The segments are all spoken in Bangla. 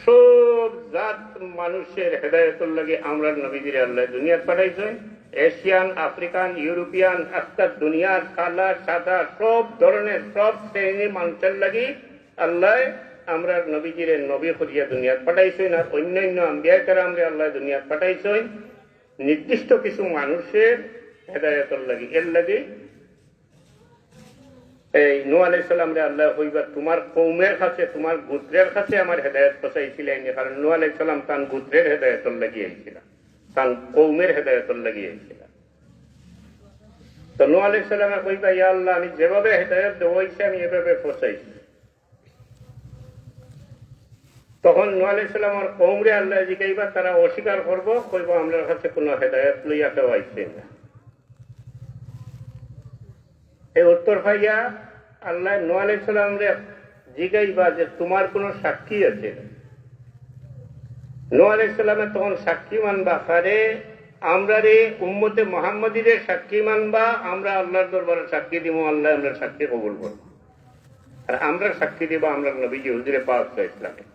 সব জাত মানুষের হেদায়তের লাগে আমরা নবীজির আল্লাহ দুনিয়াত পাঠাইছেন। এশিয়ান, আফ্রিকান, ইউরোপিয়ান আজকাল দুনিয়ার, কালা, সাদা, সব ধরনের, সব শ্রেণির মানুষের লাগি আল্লাহ আমরা নবীজির নবী করিয়া দুনিয়াত পাঠাইছেন আর অন্যান্য আম্বিয়া কারামরে আল্লাহ দুনিয়াত পাঠাইছেন। নির্দিষ্ট কিছু মানুষের হেদায়তের লাগি এর লাগে এই নু আলাইসাল্লাম রে আল্লাহ হইবা তোমার কৌমের কাছে, তোমার গোত্রের কাছে আমার হেদায়ত পচাইছিলেন কারণ নু আলাইসাল্লাম তান গোত্রের হেদায়তর লাগিয়েছিল, তান কৌমের হেদায়তর লাগিয়েছিল। তো নু আলাইসাল্লামে কইবা, ইয়া আল্লাহ, আমি যেভাবে হেদায়ত দেওয়াইছি, আমি এভাবে পচাইছি তখন নু আলাইসাল্লাম কৌমরে আল্লাহ জিগাইবা তারা অস্বীকার করব? কইব আমার কাছে কোনো হেদায়ত লইয়া আইছে না। এই উত্তর ভাইয়া আল্লাহ নোয়ালাম রে জিগাইবা যে তোমার কোন সাক্ষী আছে। নোয়ালামে তখন সাক্ষী মানবা কারে আমরা রে উম্মতে মোহাম্মদীরে সাক্ষী মানবা, আমরা আল্লাহর দরবারে সাক্ষী দিব আল্লাহ আমরা সাক্ষী কবুল করব। আর আমরা সাক্ষী দিব আমরা নবীজি হুজুরে পাক ইসলামে।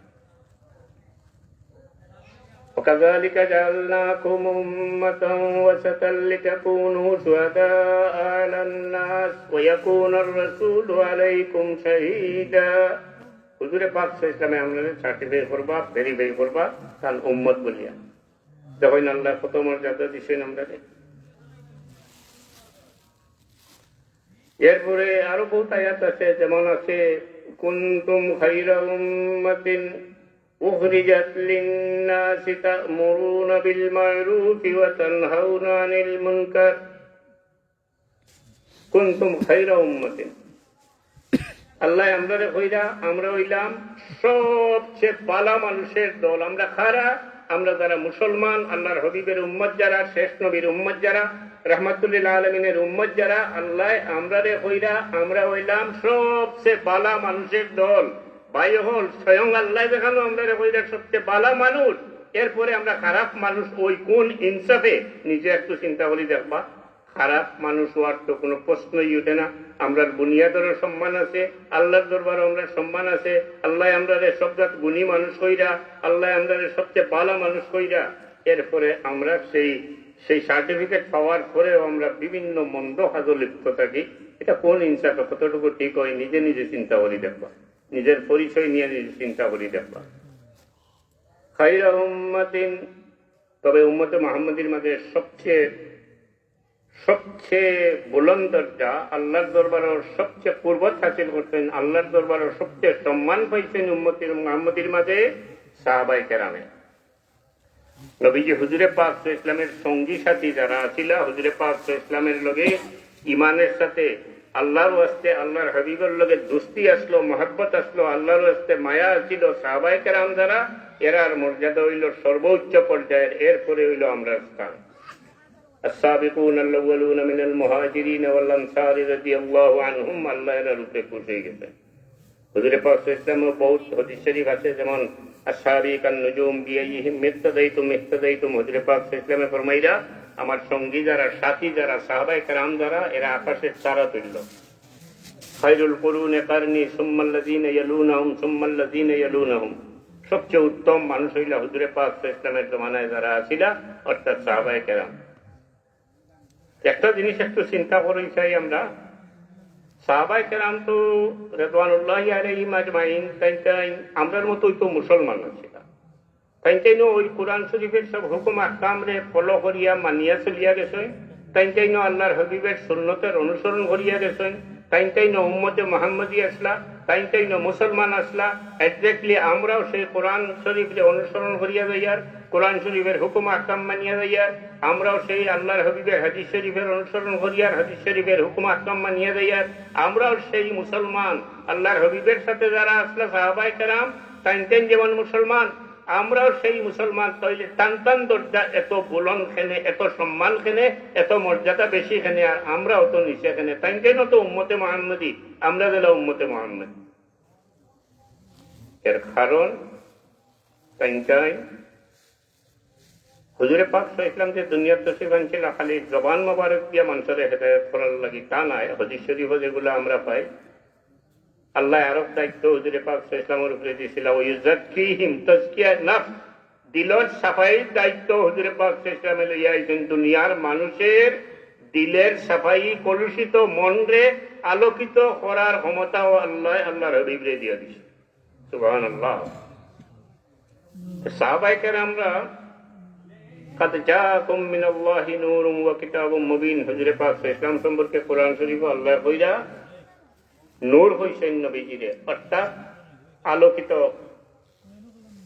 وكذلك جعلناكم أمة وسطا لتكونوا شهداء على الناس ويكون الرسول عليكم شهيدا হুজুরে পাক ইসলামে আমরা সার্টিফাই করবা ভেরিফাই করবা তার উম্মত বলিয়া যখন আল্লাহ কত মর্যাদা দিছেন আমরা এরপরে আরো বহুত আয়াত আছে যেমন আছে কুন্তুম খাইরা উম্মাতিন أخرجت للناس تأمرون بالمعروف وتنهون عن المنكر كنتم خير أمة আল্লাহ আমরা হইরা আমরা হইলাম সবচেয়ে পালা মানুষের দল আমরা খারা আমরা যারা মুসলমান আল্লাহর হবিবের উম্মত যারা শেষ নবীর উম্মত যারা রহমতুল্লাহ আলমিনের উম্মত যারা আল্লাহ আমরা রে হইরা আমরা হইলাম সবচেয়ে পালা মানুষের দল ভাই হল, স্বয়ং আল্লাহ আমরা কইরা সবচেয়ে মানুষ, এরপরে আমরা খারাপ মানুষ, ওই কোন ইনসাফে? নিজে একটু চিন্তা করি দেখবা, খারাপ মানুষ হওয়ার তো কোনো প্রশ্নই উঠে না। আমরা সম্মান আছে, আল্লাহর দরবার আমরা সম্মান আছে। আল্লাহ আমরা সব জাত গুণী মানুষ হইরা আল্লাহ আমরা সবচেয়ে বালা মানুষ হইরা এরপরে আমরা সেই সেই সার্টিফিকেট পাওয়ার পরেও আমরা বিভিন্ন মন্দ কাজে লিপ্ত থাকি। এটা কোন ইনসাফে? কতটুকু ঠিক হয়, নিজে নিজে চিন্তা করি দেখবা। নিজের পরিচয় নিয়ে নিজে চিন্তা করি, দেখবা। খাইরা উম্মাতিন, তবে উম্মতে মাহমুদির মাঝে সবচেয়ে সবচেয়ে বুলন্দরটা আল্লাহর দরবারের সবচেয়ে পূর্বত হাসিল করতেন, আল্লাহর দরবারের সবচেয়ে সম্মান পাইছেন উম্মতির মাহমুদির মাঝে সাহাবাই কেরামে। নবীজি হুজুরে পাক ইসলামের সঙ্গী সাথী যারা ছিল, হুজুরে পাক ইসলামের লগে ইমানের সাথে আল্লাহর ওয়াস্তে আল্লাহর হাবিবের লগে দুস্তি আসলো মহাব্বত আসলো আল্লাহর ওয়াস্তে মায়া আসছিল সাহাবাই কেরাম দ্বারা এরার মর্যাদা হইল সর্বোচ্চ পর্যায়ের এরপরে হইল আমরা স্থান السابقون الأولون من المهاجرين والأنصار رضي الله عنهم আল্লাহ এরা রূপে খুশ হয়ে গেছে হুজুরে পাক ইসলামে বহুত হদিস শরীফ আছে যেমন আসাবিক নুজুম বিয়াইহিম মিত্তাদাইতুম মিত্তাদাইতুম হুজুরে পাক ইসলামে ফরমাইরা আমার সঙ্গী যারা, সাথী যারা সাহাবাই কারাম যারা, এরা আকাশের তারা তুলল খাইরুল করুন কারণী সুম্মাল্লাদিন ইয়ালুনাহুম সুম্মাল্লাদিন সবচেয়ে উত্তম মানুষ হইলা হুজুরে পাক ইসলামের জমানায় যারা আসিলা, অর্থাৎ সাহাবাই কেরাম। একটা জিনিস একটু চিন্তা করি চাই আমরা। সাহাবাই কেরাম তো রেদওয়ানুল্লাহ আলাইহিম আজমাইন, তাই তাই আমরার মতোই তো মুসলমান ছিল তাই তাই ওই কোরআন শরীফের সব হুকুম আকাম রে ফলো করিয়া মানিয়া চলিয়া গেছে তাই তাই আল্লাহর হবিবের সুন্নতের অনুসরণ করিয়া গেছেন। তাই তাই উম্মতে মোহাম্মদী আসলা তাই তাই মুসলমান আসলা। একজাক্টলি আমরাও সেই কোরআন শরীফে অনুসরণ করিয়া যাইয়ার, কোরআন শরীফের হুকুম আকাম মানিয়া যাইয়ার, আমরাও সেই আল্লাহর হবিবের হাদিস শরীফের অনুসরণ করিয়ার, হাদিস শরীফের হুকুম আকাম মানিয়া যাইয়ার, আমরাও সেই মুসলমান। আল্লাহর হবিবের সাথে যারা আসলা সাহাবাই কারাম তাই তাই যেমন মুসলমান আমরাও সেই মুসলমান তৈরি টান টান দরজা এত বুলন খেনে, এত সম্মান খেনে, এত মর্যাদা বেশি খেনে আর আমরাও তো নিচে খেনে। তাই কেন তো উম্মতে মোহাম্মদী, আমরা দিলাম উম্মতে মোহাম্মদ। এর কারণ তাই হুজুরে পাক ইসলাম যে দুনিয়ার তসিফ আনছিল খালি জবান মোবারক দিয়া মানুষের হেদায়ত করার লাগি তা নাই। হদিস শরীফ যেগুলো আমরা পাই। আল্লাহ আরব দায়িত্ব হুজুরে পাক ইসলামের উপরে দিয়েছিল ওয়ুজাক্কিহিম তাজকিয়া নাফস। দিলর সাফাইয়ের দায়িত্ব হুজুরে পাক ইসলামে লইয়া আইছেন দুনিয়ার মানুষের দিলের সাফাই কলুষিত মনরে আলোকিত করার ক্ষমতাও আল্লাহ, আল্লাহর হবিবরে দিয়ে দিছে। সুবহানাল্লাহ। সাহাবাইকার আমরা নূরুম ওয়া কিতাবুম মুবিন। হুজুরে পাক ইসলাম সম্পর্কে কোরআন শরীফ আল্লাহ কইরা নূর হইছেন নবীজিরে, অর্থাৎ আলোকিত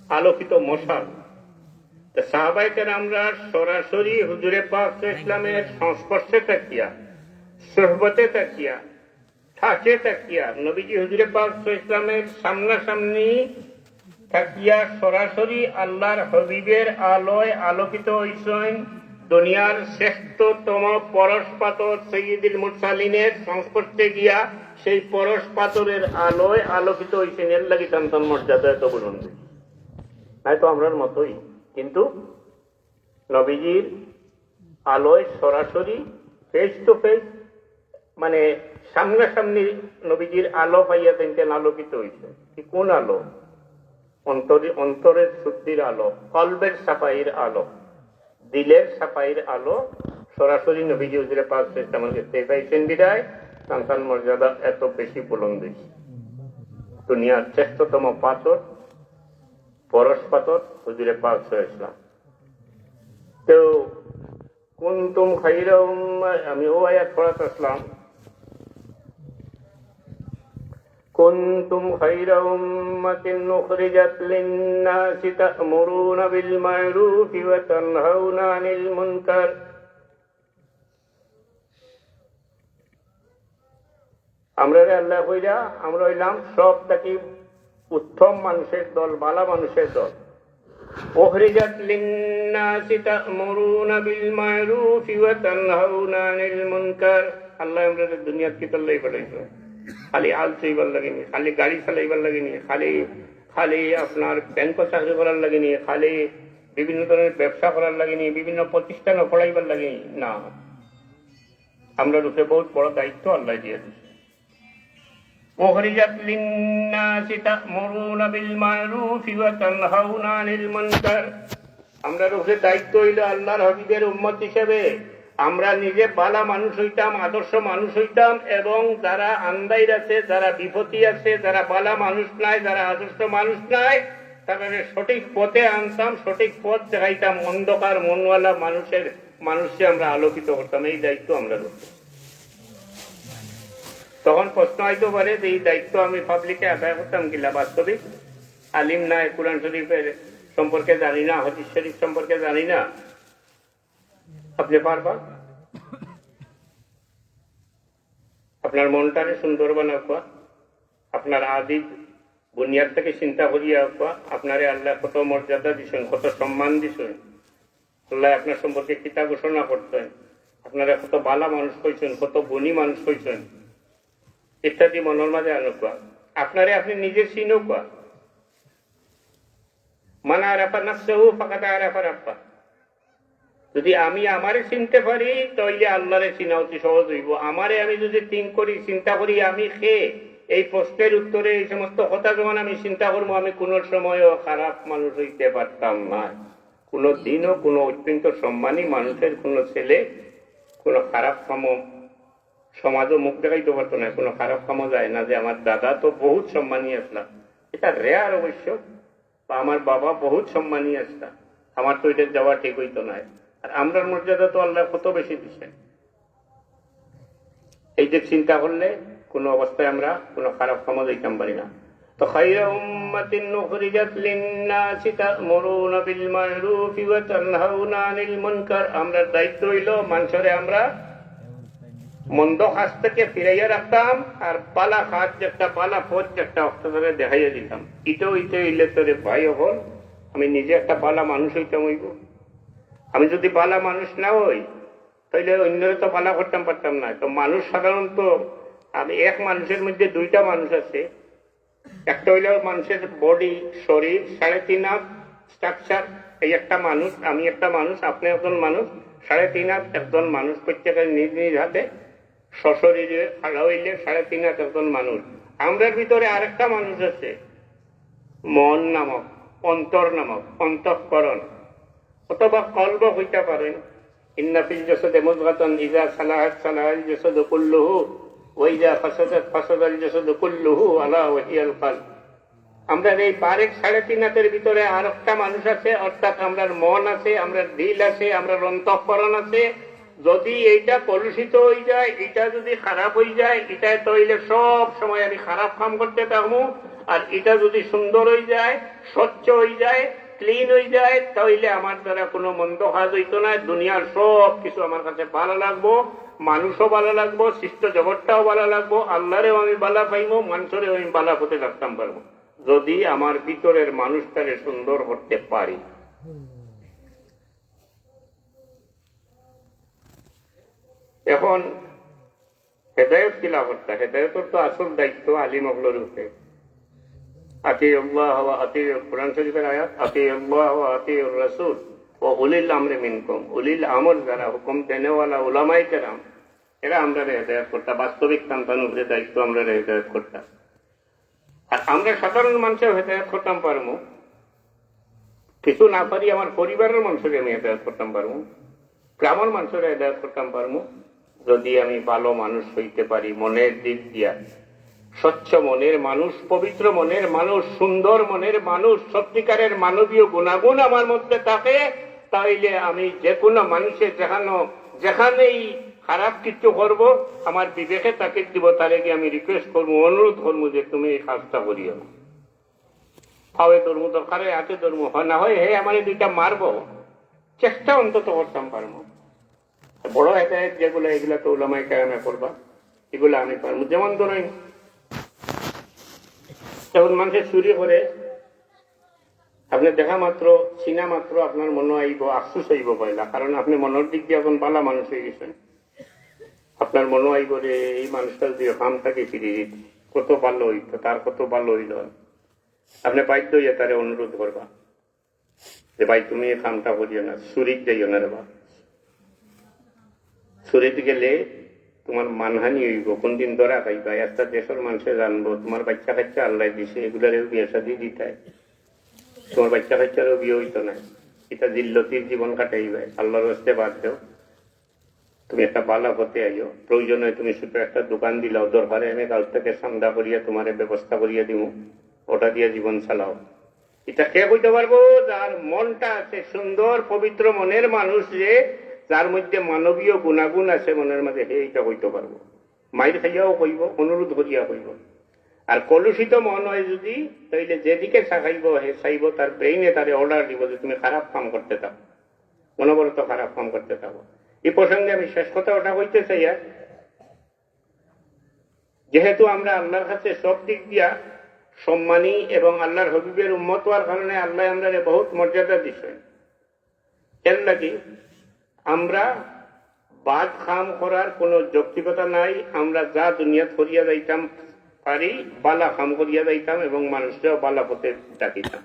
আলোকিত মশাল। সাহাবাইকার আমরা সরাসরি হুজুরে পাক ইসলামের সংস্পর্শে তাকিয়া, সোহবতে তাকিয়া ঠাকে তাকিয়া নবীজি হুজুরে পাক ইসলামের সামনাসামনি থাকিয়া সরাসরি আল্লাহর হবিবের আলোয় আলোকিত হইছেন দুনিয়ার শ্রেষ্ঠতম পরশ পাথর সৈয়দুল মুরসালিনের সংস্পর্শে গিয়া সেই পরশ পাথরের আলোয় আলোকিত হইছেন এর লাগি সন্তান মর্যাদা এত বুলন্দ। নাই তো আমরার মতোই, কিন্তু নবীজির আলোয় সরাসরি ফেস টু ফেস মানে সামনাসামনি নবীজির আলো পাইয়া তিনটেন আলোকিত হইছে। কি কোন আলো? অন্তরে, অন্তরের শুদ্ধির আলো, কলবের সাফাইয়ের আলো, দিলের সাফাইয়ের আলো। সরাসরি নবীজি হুজুরে পাক তেমন দেখতে পাইছেন বিদায়। সন্তান মর্যাদা এত বেশি বুলন্দ দুনিয়ার শ্রেষ্ঠতম পাথর পরশ পাথর হুজুরে পাক ইসলাম তো কুন্তুম খাইরা উম্মাহ আমি ও আয়াত পড়াতে আসলাম كنتم خير أمة أخرجت للناس تأمرون بالمعروف وتنهون عن المنكر আমরা রে আল্লাহ কইরা আমরা হইলাম সব থাকি উত্তম মানুষের দল বালা মানুষের দল أخرجت للناس تأمرون بالمعروف وتنهون عن المنكر আল্লাহ আমরা দুনিয়াত কি তল্লাই পাঠাইছো খালি আল চইবার লাগেনি খালি গাড়ি চালাইবার লাগেনি খালি খালি আপনার ব্যাংক চাকরি করার লাগেনি খালি বিভিন্ন ধরনের ব্যবসা করার লাগেনি বিভিন্ন প্রতিষ্ঠান পড়াইবার লাগেনি না আমরা রূপে বহুত বড় দায়িত্ব আল্লাহ দিয়ে দিচ্ছে أخرجت للناس تأمرون بالمعروف وتنهون عن المنكر আমরা রূপে দায়িত্ব হইল আল্লাহর হবিদের উম্মত হিসেবে আমরা নিজে বালা মানুষ হইতাম আদর্শ মানুষ হইতাম এবং যারা আন্দাইর আছে যারা বিপত্তি আছে যারা বালা মানুষ নাই যারা আদর্শ মানুষ নাই তারা সঠিক পথে আনতাম সঠিক পথ দেখাইতাম অন্ধকার মনওয়ালা মানুষের মানুষকে আমরা আলোকিত করতাম এই দায়িত্ব আমরা রুখতাম তখন প্রশ্ন হইতে পারে যে, এই দায়িত্ব আমি পাবলিকে আদায় করতাম কিনা বাস্তবিক? আলিম নাই কোরআন শরীফের সম্পর্কে জানি না, হদিস শরীফ সম্পর্কে জানি না। আপনি পারবা? আপনার মনটারে সুন্দর বানাবা আপনার আদি বুনিয়াদ থেকে চিন্তা করিয়া বা আপনারে আল্লাহ কত মর্যাদা দিছেন, কত সম্মান দিছেন। আল্লাহ আপনার সম্পর্কে কিতা ঘোষণা করতেন আপনারা কত বালা মানুষ হয়েছেন কত বনি মানুষ হয়েছেন ইত্যাদি মাঝে আনুকা আপনারে আপনি নিজে চিনুকা মানা আরাফা নাসহু ফাকাদা আরাফা রাব্বা। যদি আমি আমারে চিনতে পারি, তাইলে আল্লাহরে চিনা অতি সহজ হইব। আমারে আমি যদি থিঙ্ক করি, চিন্তা করি আমি খে এই প্রশ্নের উত্তরে এই সমস্ত কথা যখন আমি চিন্তা করব, আমি কোনো সময়ও খারাপ মানুষ হইতে পারতাম না। কোনো দিনও কোনো অত্যন্ত সম্মানী মানুষের কোনো ছেলে কোনো খারাপ কাম সমাজও মুখ দেখাইতে পারতো না, কোনো খারাপ কামও যায় না যে আমার দাদা তো বহুত সম্মানী আসলাম এটা রেয়ার অবশ্য, বা আমার বাবা বহুত সম্মানী আসলাম আমার তো এটা যাওয়া ঠিক হইতো না। আর আমরার মর্যাদা তো আল্লাহ কত বেশি দিচ্ছেন এই যে চিন্তা করলে কোনো অবস্থায় আমরা কোনো খারাপ কামও দিতাম পারি না। আমরা দায়িত্ব হইল মানুষরে আমরা মন্দ কাজ থেকে ফিরাইয়া রাখতাম, আর পালা কাজ একটা পালা পথ একটা ধরে দেখাইয়া দিতাম। ইটো ইটো ইলে তোরে ভাই হল, আমি নিজে একটা পালা মানুষ হইতাম হইব। আমি যদি পালা মানুষ না হই তাহলে অন্যরে তো পালা করতাম পারতাম না। তো মানুষ সাধারণত, আমি এক মানুষের মধ্যে দুইটা মানুষ আছে। একটা হইল মানুষের বডি শরীর, সাড়ে তিন হাত স্ট্রাকচার এই একটা মানুষ, আমি একটা মানুষ, আপনি একজন মানুষ, সাড়ে তিন হাত একজন মানুষ প্রত্যেকের নিজ নিজ হাতে। সশরীরে হইলে সাড়ে তিন হাজার মানুষ। আমরার ভিতরে আরেকটা মানুষ আছে, মন নামক, অন্তর নামক, অন্তঃকরণ। অথবা কল্প হইতে পারেন ইন্নাফিল জসদে মুজগাতন ইজা সালাহাত সালাহাল জসদ কুল্লুহু ওইজা ফাসাদাত ফাসাদাল জসদ কুল্লুহু আলা ওয়াহিয়াল কালব। আমরা এই বারেক সাড়ে তিন হাতের ভিতরে আর একটা মানুষ আছে, অর্থাৎ আমরার মন আছে, আমরার দিল আছে, আমরার অন্তঃকরণ আছে যদি এইটা কলুষিত হয়ে যায়, এটা যদি খারাপ হয়ে যায় এটা তৈলে সব সময় আমি খারাপ কাম করতে থাকব। আর এটা যদি সুন্দর হয়ে যায়, স্বচ্ছ হয়ে যায় ক্লিন হয়ে যায় তাইলে আমার দ্বারা কোনো মন্দ কাজ হইতো না। দুনিয়ার সব কিছু আমার কাছে ভালো লাগবো, মানুষও ভালো লাগবো, সৃষ্ট জগৎটাও ভালো লাগবো, আল্লাহরেও আমি বালা পাইবো, মানুষেরও আমি বালা হতে লাগতাম পারব। যদি আমার ভিতরের মানুষটাকে সুন্দর করতে পারি। এখন হেদায়ত কিলা করতে হেদায়তর তো আসল দায়িত্ব আলিম অগলোর উপরে। আতি আল্লাহ আতি কোরআন শরীফের আয়াত আতি আল্লাহ আতি রসুল ও উলিল আমরে মিনকম। উলিল আমর যারা হুকুম দেনেওয়ালা উলামাই কেরাম, এরা আমরা হেদায়ত করতাম। বাস্তবিক সন্তান উপরে দায়িত্ব আমরা হেদায়ত করতাম। আর আমরা সাধারণ মানুষের হেদায়ত করতাম পারব কিছু না পারি আমার পরিবারের মানুষকে আমি হেদায়ত করতাম পারব গ্রামের মানুষের হেদায়ত করতাম পারব যদি আমি ভালো মানুষ হইতে পারি, মনের দিক দিয়া। স্বচ্ছ মনের মানুষ, পবিত্র মনের মানুষ, সুন্দর মনের মানুষ, সত্যিকারের মানবীয় গুণাগুণ আমার মধ্যে থাকে, তাইলে আমি যে কোনো মানুষের যেখানো যেখানেই খারাপ কিছু করব, আমার বিবেকে তাকে দিব, তারে গিয়ে আমি রিকোয়েস্ট করব, অনুরোধ করব যে তুমি এই কাজটা করিও। হাওয়ে ধর্ম দরকারে হাতে ধর্ম হয়, না হয়, হে আমার দুইটা মারবো। চেষ্টা অন্তত করতাম পারব। বড় হেদায়ত যেগুলো, এগুলা তো ওলামাই কেরামে করবা। এগুলো আমি পারব। যেমন ধরেন, যখন মানুষের চুরি করে, আপনি দেখা মাত্র, চিনা মাত্র আপনার মনে আইব, আফসুস হইব পয়লা কারণ আপনি মনের দিক দিয়ে এখন বালা মানুষ হয়ে গেছেন। আপনার মনে আইব রে এই মানুষটা যদি কামটাকে ফিরে দিত, কত ভালো হইতো, তার কত ভালো হইল। আপনি বাধ্য হইয়া তারে অনুরোধ করবা যে, ভাই, তুমি এই কামটা করিও না চুরিত যাইও না রে বা চুরিত গেলে তোমার মানহানি হইব। কোনদিন ধরা খাইবা একটা দেশের মানুষে জানব, তোমার বাচ্চা কাচ্চা আল্লাহ দিছে, এগুলার বিয়ে শাদি দিতায় তোমার বাচ্চা কাচ্চারও বিয়ে হইতো না। এটা জিল্লতির জীবন কাটাইবে। আল্লাহর হস্তে বাদ দেও তুমি একটা বালা হতে আইও। প্রয়োজনে তুমি ছোট একটা দোকান দিলাও। দরকারে আমি কাল থেকে সান্দা করিয়া তোমার ব্যবস্থা করিয়া দিব ওটা দিয়ে জীবন চালাও। এটা কে কইতে পারব? যার মনটা আছে সুন্দর, পবিত্র মনের মানুষ যে যার মধ্যে মানবীয় গুণাগুণ আছে মনের মাঝে হে এটা কইতে পারব। মাইর খাইয়াও কইব অনুরোধ করিয়া কইব আর কলুষিত মন হয় যদি, তাইলে যেদিকে চাকাইব হে চাইব তার ব্রেইনে তারে অর্ডার দিব যে তুমি খারাপ কাম করতে থাকো। অনবরত খারাপ কাম করতে থাকো। এই প্রসঙ্গে আমি শেষ কথা ওটা হইতে চাই আর। যেহেতু আমরা আল্লাহর কাছে সব দিক দিয়া সম্মানী এবং আল্লাহর হবিবের উন্মত হওয়ার কারণে আল্লাহ আমরা বহুত মর্যাদা দিচ্ছেন এর লাগি আমরা বাদ খাম করার কোনো যৌক্তিকতা নাই, আমরা যা দুনিয়া করিয়া যাইতাম পারি, বালা খাম করিয়া যাইতাম এবং মানুষরাও বালা পথে ডাকিতাম।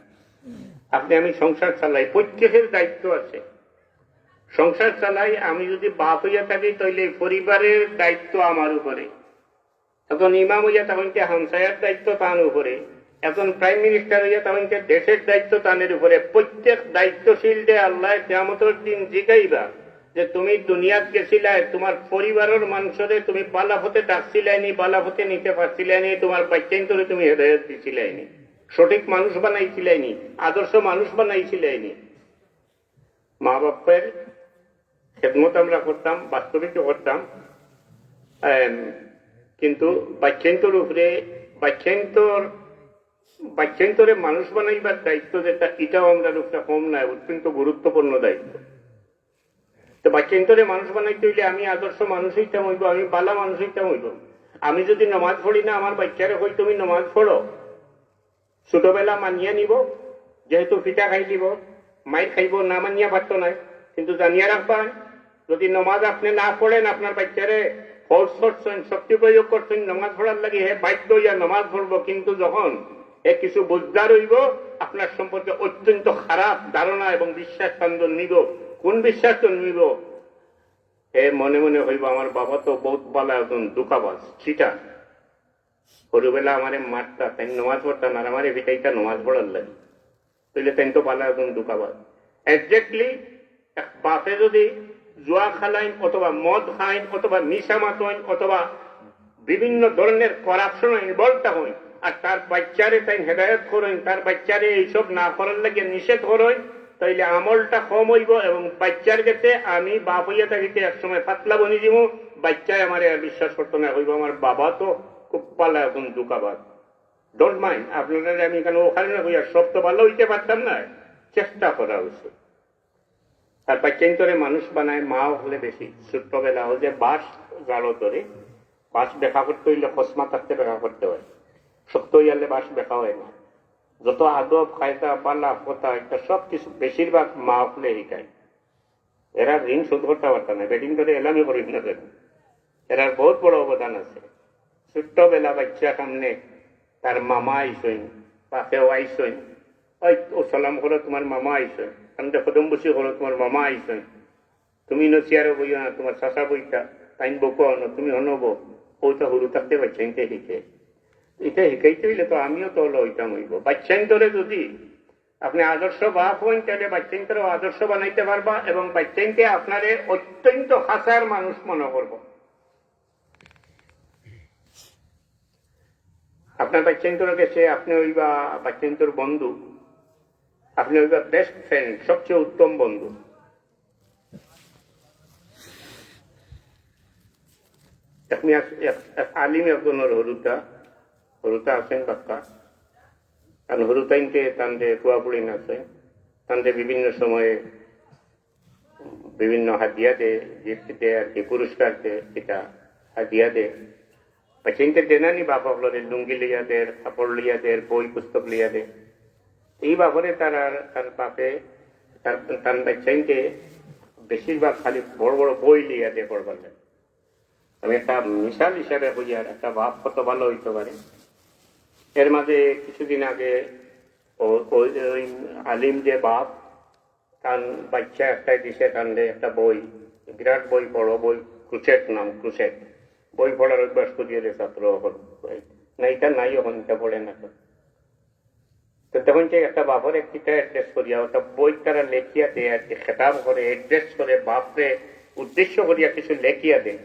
আপনি আমি সংসার চালাই, প্রত্যেকের দায়িত্ব আছে। সংসার চালাই, আমি যদি বাপ হইয়া থাকি, তাইলে পরিবারের দায়িত্ব আমার উপরে। এখন ইমাম হইয়া তখন হামসায়ার দায়িত্ব তার উপরে। এখন প্রাইম মিনিস্টার হইয়া তখন দেশের দায়িত্ব তানের উপরে। প্রত্যেক দায়িত্বশীল যে আল্লাহ কেমতর দিন জিগাইবা যে তুমি দুনিয়াত গেছিলাই তোমার পরিবারের মানুষরে তুমি বালাফতে ডাকছিলাইনি বালাফতে নিতে পারছিলাইনি তোমার বাচ্চাইন তোরে তুমি হেদায়ত দিছিলাইনি সঠিক মানুষ বানাইছিলাইনি আদর্শ মানুষ বানাইছিলাইনি মা বাপের খেদমত আমরা করতাম, বাস্তবিক করতাম কিন্তু বাচ্চান্তর উপরে বাচ্চান্তর বাচ্চান্তরে মানুষ বানাইবার দায়িত্ব যেটা এটাও আমরা উপরে কম নয় অত্যন্ত গুরুত্বপূর্ণ দায়িত্ব। তো বাচ্চান্তরে মানুষ বানাইতে হইলে আমি আদর্শ মানুষ হইতাম হইব, আমি বালা মানুষ হইতাম হইব। আমি যদি নমাজ পড়ি না, আমার বাচ্চারে হই তুমি নমাজ পড়ো? ছোটবেলা মানিয়া নিব, যেহেতু ফিটা খাই দিব মাইর খাইব, না মানিয়া পারতো নাই কিন্তু জানিয়া রাখবা, যদি নমাজ আপনি না পড়েন, আপনার বাচ্চারে ফোর্স করছেন, শক্তি প্রয়োগ করছেন, নমাজ পড়ার লাগে হে বাধ্য হইয়া নমাজ পড়ব। কিন্তু যখন এ কিছু বুঝদার হইব, আপনার সম্পর্কে অত্যন্ত খারাপ ধারণা এবং বিশ্বাস জন্মিব কোন বিশ্বাস জন্মিব এ মনে মনে হইব আমার বাবা তো বহুত ভালো একজন দুকাবাজ ছিটা সরুবেলা আমারে মারতা তাই নমাজ পড়তাম আর আমারে ভিটাইতা নমাজ পড়ার লাগে। তাইলে তাই তো পালা একদম দুকাবাদ একজাক্টলি বাপে যদি জুয়া খালাইন অথবা মদ খাইন অথবা নিশা মাতইন অথবা বিভিন্ন ধরনের করাপশন ইনভলভ হইন, আর তার বাচ্চারে তাই হেদায়ত করেন তার বাচ্চারে এইসব না করার লাগে নিষেধ করেন তাইলে আমলটা কম হইব এবং বাচ্চার কাছে আমি বাপ হইয়া থাকিতে একসময় পাতলা বনি দিব বাচ্চায় আমার বিশ্বাস করতো না হইব আমার বাবা তো খুব পালা এখন দুকাবাদ ডোন্ট মাইন্ড আপনারা আমি কেন ওখানে না হইয়া সব তো ভালো হইতে পারতাম না। চেষ্টা করা উচিত। আর বাচ্চান্তরে মানুষ বানায়, মা হলে বেশি ছোট্টবেলা হল যে বাস গাঢ় ধরে বাস দেখা করতে হইলে কসমা থাকতে দেখা করতে হয়। শক্ত হইয়ালে বাস দেখা হয় না। যত আদব খায়তা পাল্লা কথা একটা সব কিছু বেশিরভাগ মা হলে শিকায়। এরা ঋণ শোধ করতে পারত না। বেডিং করে এলামি করি না এরার বহুত বড় অবদান আছে। ছোট্টবেলা বাচ্চা সামনে তার মামা আইসইন বা আইসইন ওই ও সালাম করো, তোমার মামা আইসইন আমি কদম বসি করো, তোমার মামা আইসইন তুমি নচিয়ারও বইও না, তোমার চাষা বইটা। তাইন বকো ন, তুমি হনব ওটা সরু থাকতে বাচ্চাইতে শিখে এটা শিখাইতে হইলে তো আমিও তো ওইটা হইব। বাচ্চাইন্তরে যদি আপনি আদর্শ বাপ হইন, তাহলে বাচ্চাইন্তরেও আদর্শ বানাইতে পারবা এবং বাচ্চাইনকে আপনারে অত্যন্ত হাসার মানুষ মনে করব। আপনার বাচ্চান্তর কাছে আপনি ওইবা বাচ্চান্তর বন্ধু, আপনি ওইবা বেস্ট ফ্রেন্ড সবচেয়ে উত্তম বন্ধু। আপনি আলিম একজনের হরুতা হরুতা আছেন কাকা কারণ হরুতাইনকে তান্ডে কুয়াপুড়িন আছে তান্ডে বিভিন্ন সময়ে বিভিন্ন হাতিয়া দে দে আর কি পুরস্কার দে এটা হাতিয়া দে চিন্তা দেনানি বাপ আপনাদের লুঙ্গি লিয়া দে কাপড় লিয়া দে বই পুস্তক লিয়া দে এই বাপরে তার আর তার বাপে তার তার বাচ্চাইনকে বেশিরভাগ খালি বড় বড় বই লিয়া দে পড়বার আমি একটা মিশাল হিসাবে হই আর একটা বাপ কত ভালো হইতে পারে এর মাঝে কিছুদিন আগে ওই আলিম যে বাপ, তার বাচ্চা একটাই দিছে কান্দে একটা বই, বিরাট বই, বড় বই ক্রুসেট নাম ক্রুসেট বই পড়ার অভ্যাস করিয়ে রে ছাত্র এখন। না এটা নাই এখন, এটা পড়ে না তো। তো তখন যে একটা বাপর একটা অ্যাড্রেস করিয়া, ওটা বই তারা লেখিয়া দেয় আর কি খেতাব করে অ্যাড্রেস করে, বাপরে উদ্দেশ্য করিয়া কিছু লেখিয়া দেয়।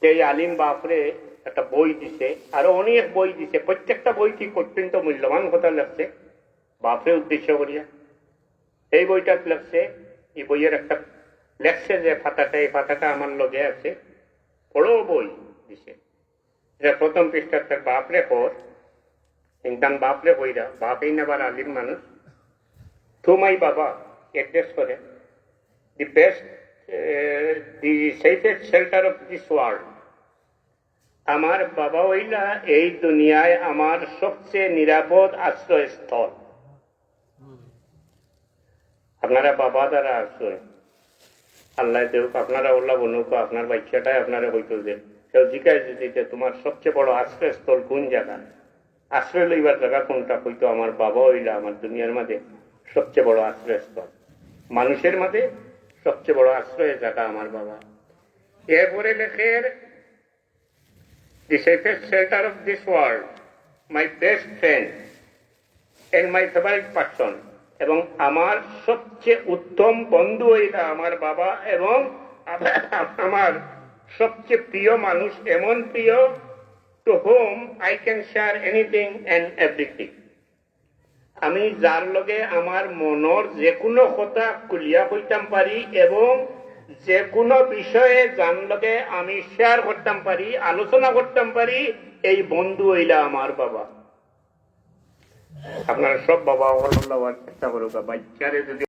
সেই আলিম বাপরে একটা বই দিছে, আরও অনেক বই দিছে, প্রত্যেকটা বই কি অত্যন্ত মূল্যবান কথা লাগছে, বাপরে উদ্দেশ্য করিয়া। এই বইটা লেখছে এই বইয়ের একটা লেখছে যে পাতাটা এই পাতাটা আমার লগে আছে, বড় বই দিছে। এটা প্রথম পৃষ্ঠা তার বাপরে পর, ইনকাম বাপরে বইরা বাপেই নেবার আলিম মানুষ। টু মাই বাবা অ্যাড্রেস করে the best the safest shelter of this world আমার বাবা হইলা এই দুনিয়ায় আমার সবচেয়ে নিরাপদ আশ্রয়স্থল। আপনারা বাবা দ্বারা আশ্রয়। আল্লাহ দেউক, আপনারা ওল্লা বনুক, আপনার বাচ্চাটাই আপনারা হইতো যে কেউ জিজ্ঞাসা যদি যে তোমার সবচেয়ে বড় আশ্রয়স্থল কোন জায়গা? আশ্রয় লইবার জায়গা কোনটা? হইতো আমার বাবা হইলা আমার দুনিয়ার মাঝে সবচেয়ে বড় আশ্রয়স্থল। মানুষের মাঝে সবচেয়ে বড় আশ্রয়ের জায়গা আমার বাবা। এরপরে লেখের the safest shelter of this world, my best friend and my favorite person এবং আমার সবচেয়ে উত্তম বন্ধু এটা আমার বাবা এবং আমার সবচেয়ে প্রিয় মানুষ এমন প্রিয় to home I can share anything and everything আমি যার লগে আমার মনৰ যে কোনো কথা কুলিয়া কইতাম পারি এবং যে কোনো বিষয়ে জান লগে আমি শেয়ার করতাম পারি, আলোচনা করতাম পারি, এই বন্ধু হইলা আমার বাবা। আপনারা সব বাবা চেষ্টা করুক, বাচ্চারে যদি